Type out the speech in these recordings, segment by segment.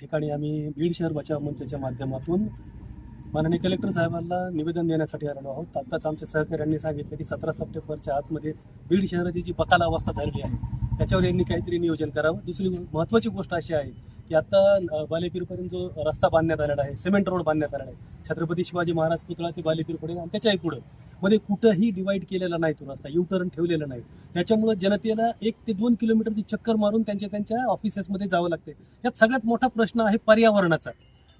ठिकाणी आम्ही बीड शहर बचाव मंचाच्या माध्यमातून माननीय कलेक्टर साहेबांना निवेदन देण्यासाठी आलेलो आहोत. आत्ताच आमच्या सहकाऱ्यांनी सांगितलं की सतरा सप्टेंबरच्या आतमध्ये बीड शहराची जी बकाल अवस्था झालेली आहे त्याच्यावर यांनी काहीतरी नियोजन करावं. दुसरी महत्त्वाची गोष्ट अशी आहे की आत्ता बालेपीरपर्यंत जो रस्ता बांधण्यात आलेला आहे सिमेंट रोड बांधण्यात आलेला आहे छत्रपती शिवाजी महाराज पुतळा ते बालेपीरपर्यंत आणि त्याच्याही पुढं. मध्ये कुठंही डिवाईड केलेला नाही तो रस्ता यू टर्न ठेवलेला नाही. त्याच्यामुळे जनतेला एक ते दोन किलोमीटरची चक्कर मारून त्यांच्या त्यांच्या ऑफिसेसमध्ये जावं लागते यात सगळ्यात मोठा प्रश्न आहे पर्यावरणाचा.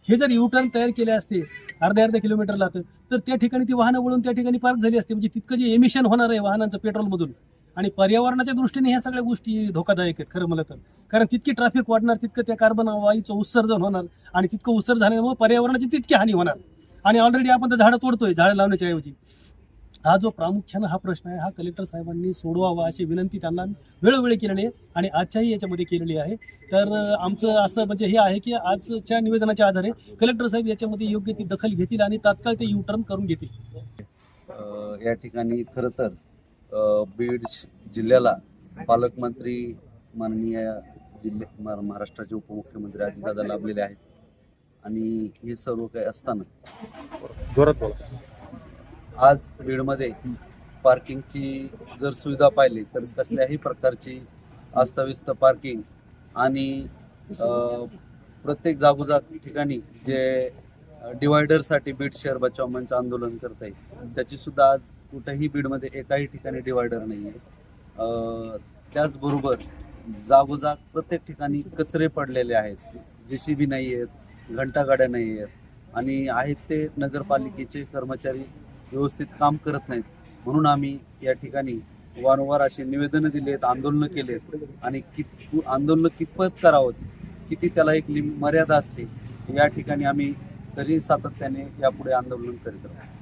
हे जर यू टर्न तयार केले असते अर्ध्या अर्ध्या किलोमीटरला तर तर त्या ठिकाणी ती वाहनं वळून त्या ठिकाणी पार्क झाली असते. म्हणजे तितकं जे एमिशन होणार आहे वाहनांचं पेट्रोलमधून. आणि पर्यावरणाच्या दृष्टीने ह्या सगळ्या गोष्टी धोकादायक आहेत खरं मला तर. कारण तितकी ट्रॅफिक वाढणार तितकं त्या कार्बन वायूचं उत्सर्जन होणार. आणि तितकं उत्सर्जन झाल्यामुळे पर्यावरणाची तितकी हानी होणार. आणि ऑलरेडी आपण तर झाडं तोडतोय झाडं लावण्याच्या ऐवजी. हा जो प्रामुख्यानं हा प्रश्न आहे हा कलेक्टर साहेबांनी सोडवावा अशी विनंती त्यांना वेळोवेळी केलेली आहे आणि आजच्याही याच्यामध्ये केलेली आहे. तर आमचं असं म्हणजे हे आहे की आजच्या निवेदनाच्या आधारे कलेक्टर साहेब याच्यामध्ये योग्य ती दखल घेतील आणि तात्काळ ते यू टर्न करून घेतील. या ठिकाणी खरं तर बीड जिल्ह्याला पालकमंत्री माननीय जिल्हे महा- महाराष्ट्राचे उपमुख्यमंत्री अजितदादा लाभलेले आहेत. आणि हे सर्व काही असताना आज बीडमध्ये पार्किंगची जर सुविधा पाहिली तर कसल्याही प्रकारची अस्ताव्यस्त पार्किंग आणि प्रत्येक जागोजाग ठिकाणी जे डिवायडरसाठी बीड शहर बचाव मंच आंदोलन करत आहे त्याची सुद्धा आज कुठेही बीडमध्ये एकाही ठिकाणी डिवायडर नाही आहे. त्याचबरोबर जागोजाग प्रत्येक ठिकाणी कचरे पडलेले आहेत जे सी बी नाही आहेत घंटागाड्या नाही आहेत आणि आहेत ते नगरपालिकेचे कर्मचारी व्यवस्थित काम करत नाहीत. म्हणून आम्ही या ठिकाणी वारंवार असे निवेदनं दिलेत आहेत आंदोलनं केलेत आणि कित आंदोलनं कितपत करावं किती त्याला एक लिम मर्यादा असते या ठिकाणी आम्ही तरी सातत्याने यापुढे आंदोलन करीत राहतो